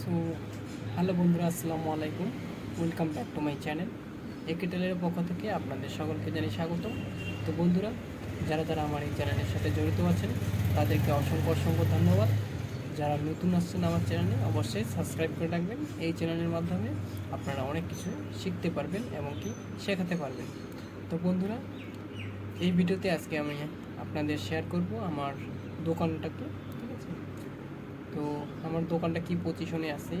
So, hello বন্ধুরা, আসসালামু আলাইকুম। Welcome back to my channel একেটেলের পক্ষ থেকে আপনাদের সকলকে জানিয়ে স্বাগত। তো বন্ধুরা, যারা যারা আমার এই চ্যানেলের সাথে জড়িত আছেন, তাদেরকে অসংখ্য অসংখ্য ধন্যবাদ। যারা নতুন আসছেন আমার চ্যানেলে অবশ্যই সাবস্ক্রাইব করে রাখবেন। এই চ্যানেলের মাধ্যমে আপনারা অনেক কিছু শিখতে পারবেন এবং কি শেখাতে পারবেন। তো বন্ধুরা, এই ভিডিওতে আজকে আমি আপনাদের শেয়ার করব আমার দোকানটাকে। তো আমার দোকানটা কি পজিশনে আছে?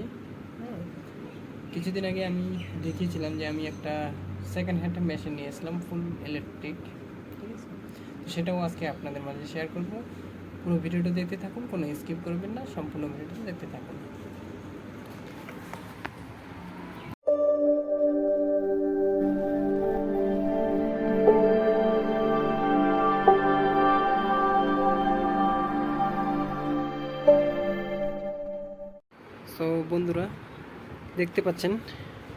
কিছুদিন আগে আমি দেখিয়েছিলাম যে আমি একটা সেকেন্ড হ্যান্ড মেশিন নিয়েছিলাম ফুল ইলেকট্রিক ঠিক আছে? তো সেটাও আজকে আপনাদের মাঝে শেয়ার করব। পুরো ভিডিওটা দেখতে থাকুন, কোনো স্কিপ করবেন না, সম্পূর্ণ ভিডিওটা দেখতে থাকুন। বন্ধুরা, দেখতে পাচ্ছেন,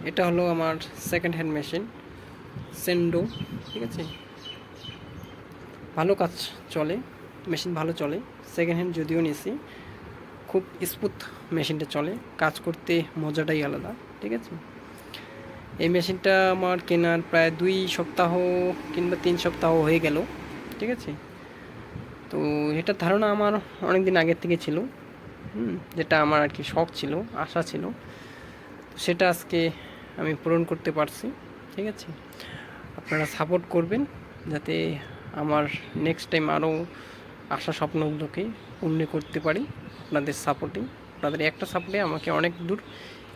এটা হলো আমার সেকেন্ড হ্যান্ড মেশিন সেন্ডো ঠিক আছে? ভালো কাজ চলে মেশিন ভালো চলে সেকেন্ড হ্যান্ড যদিও নিয়েছি, খুব স্মুথ মেশিনটা চলে, কাজ করতে মজাটাই আলাদা, ঠিক আছে? এই মেশিনটা আমার কেনার প্রায় দুই সপ্তাহ কিংবা তিন সপ্তাহ হয়ে গেল, ঠিক আছে? তো, এটার ধারণা আমার অনেক দিন আগের থেকে ছিল। হুম। যেটা আমার আর কি শখ ছিল, আশা ছিল। সেটা আজকে আমি পূরণ করতে পারছি, ঠিক আছে? আপনারা সাপোর্ট করবেন যাতে আমার নেক্সট টাইম আরও আশা স্বপ্নগুলোকে পূর্ণ করতে পারি আপনাদের সাপোর্টে আপনাদের একটা সাপোর্টে আমাকে অনেক দূর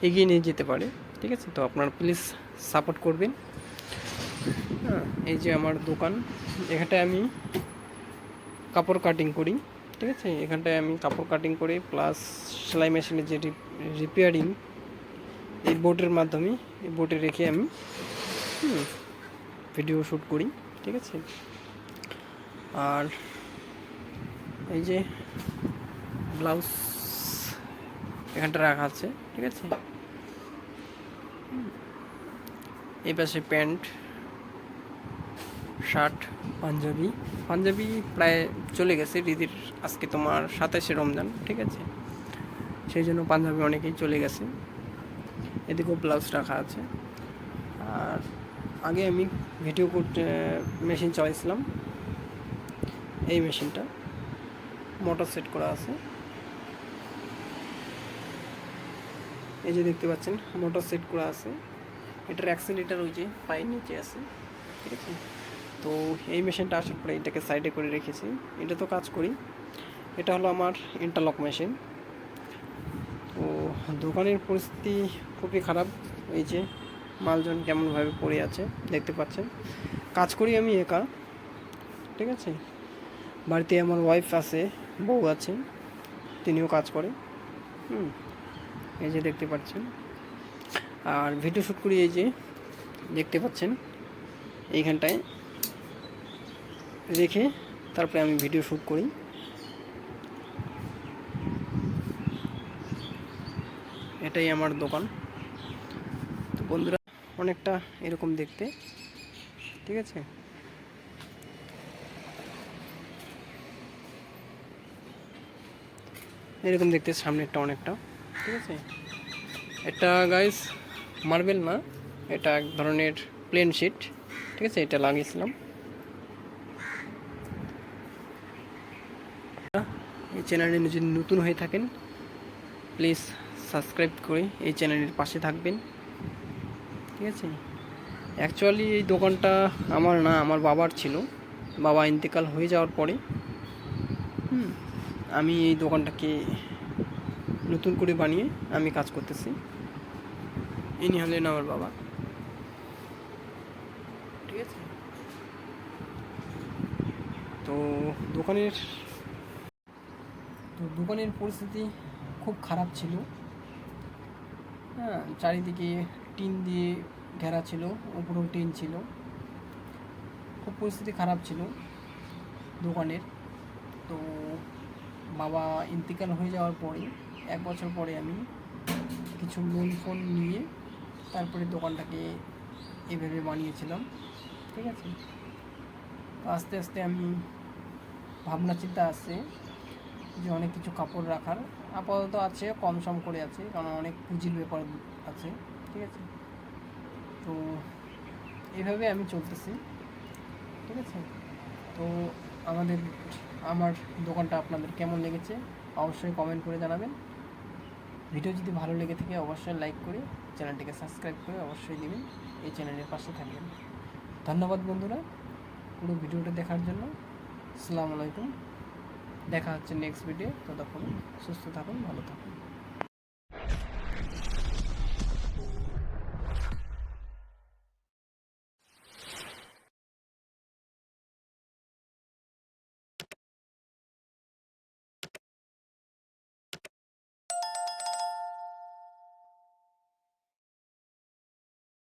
এগিয়ে নিয়ে যেতে পারে, ঠিক আছে? তো আপনারা প্লিজ সাপোর্ট করবেন। হ্যাঁ এই যে আমার দোকান, এখানটায় আমি কাপড় কাটিং করি। ঠিক আছে? এখানটায় আমি কাপড় কাটিং করে প্লাস সেলাই মেশিনের যে রিপেয়ারিং এই বোটের মাধ্যমে, এই বোটে রেখে আমি ভিডিও শ্যুট করি, ঠিক আছে? আর এই যে ব্লাউজ এখানটা রাখা আছে, ঠিক আছে? এই পাশে প্যান্ট শার্ট পাঞ্জাবি। পাঞ্জাবি প্রায় চলে গেছে। দিদির আজকে তোমার সাতাশে রমজান, ঠিক আছে? সেই জন্য পাঞ্জাবি অনেকেই চলে গেছে। এদিকেও ব্লাউজ রাখা আছে। আর আগে আমি ভিডিও করতে মেশিন চালাইছিলাম। এই মেশিনটা মোটর সেট করা আছে। এই যে দেখতে পাচ্ছেন মোটর সেট করা আছে। এটার অ্যাক্সিলেটার ওই যে পায়ের নিচে আছে, ঠিক আছে? তো এই মেশিনটা আসার পরে এটাকে সাইডে করে রেখেছি। এটা তো কাজ করি। এটা হলো আমার ইন্টারলক মেশিন তো দোকানের পরিস্থিতি খুবই খারাপ। এই যে মালজন কেমনভাবে পড়ে আছে, দেখতে পাচ্ছেন। কাজ করি আমি একা, ঠিক আছে? বাড়িতে আমার ওয়াইফ আছে, বউ আছে, তিনিও কাজ করে। হুম, এই যে দেখতে পাচ্ছেন। আর ভিডিও শ্যুট করি এই যে, দেখতে পাচ্ছেন, এইখানটায়। রেখে তারপরে আমি ভিডিও শ্যুট করি। এটাই আমার দোকান। তো বন্ধুরা, অনেকটা এরকম দেখতে। ঠিক আছে? এরকম দেখতে সামনেরটা অনেকটা। ঠিক আছে? এটা গাইস মার্বেল না। এটা এক ধরনের প্লেন শিট ঠিক আছে? এটা লাগিয়েছিলাম এই চ্যানেলে যদি নতুন হয়ে থাকেন প্লিজ সাবস্ক্রাইব করে এই চ্যানেলের পাশে থাকবেন। ঠিক আছে? অ্যাকচুয়ালি এই দোকানটা আমার না, আমার বাবার ছিল। বাবা ইন্তেকাল হয়ে যাওয়ার পরে, হুম, আমি এই দোকানটাকে নতুন করে বানিয়ে আমি কাজ করতেছি। ইনি হলেন আমার বাবা। ঠিক আছে? তো দোকানের তো দোকানের পরিস্থিতি খুব খারাপ ছিল। হ্যাঁ চারিদিকে টিন দিয়ে ঘেরা ছিল, উপরেও টিন ছিল। খুব পরিস্থিতি খারাপ ছিল দোকানের। তো বাবা ইন্তিকাল হয়ে যাওয়ার পরে, এক বছর পরে আমি কিছু লোন ফোন নিয়ে তারপরে দোকানটাকে এভাবে বানিয়েছিলাম, ঠিক আছে? আস্তে আস্তে আমি ভাবনা চিন্তা আসছে যে অনেক কিছু কাপড় রাখার। আপাতত আছে কম সম করে আছে, কারণ অনেক পুঁজির ব্যাপার আছে, ঠিক আছে? তো এইভাবে আমি চলতেছি, ঠিক আছে? তো আমাদের, আমার দোকানটা আপনাদের কেমন লেগেছে, অবশ্যই কমেন্ট করে জানাবেন। ভিডিও যদি ভালো লেগে থাকে, অবশ্যই লাইক করে, চ্যানেলটিকে সাবস্ক্রাইব করে অবশ্যই দিবেন এই চ্যানেলের পাশে থাকবেন। ধন্যবাদ বন্ধুরা, পুরো ভিডিওটা দেখার জন্য। আসসালামু আলাইকুম। দেখা হচ্ছে নেক্সট ভিডিও ততক্ষণ সুস্থ থাকুন ভালো থাকুন।